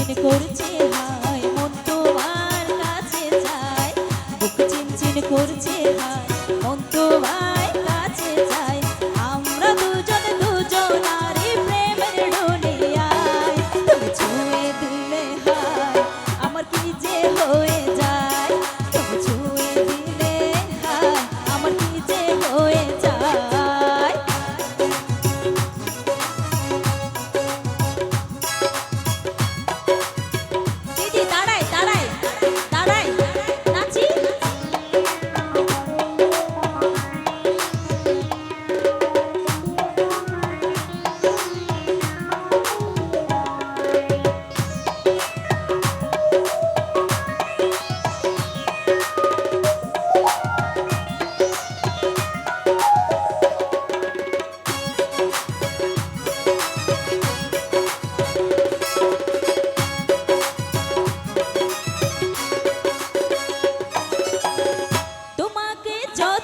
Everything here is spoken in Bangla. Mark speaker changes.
Speaker 1: সেদিন করছে হা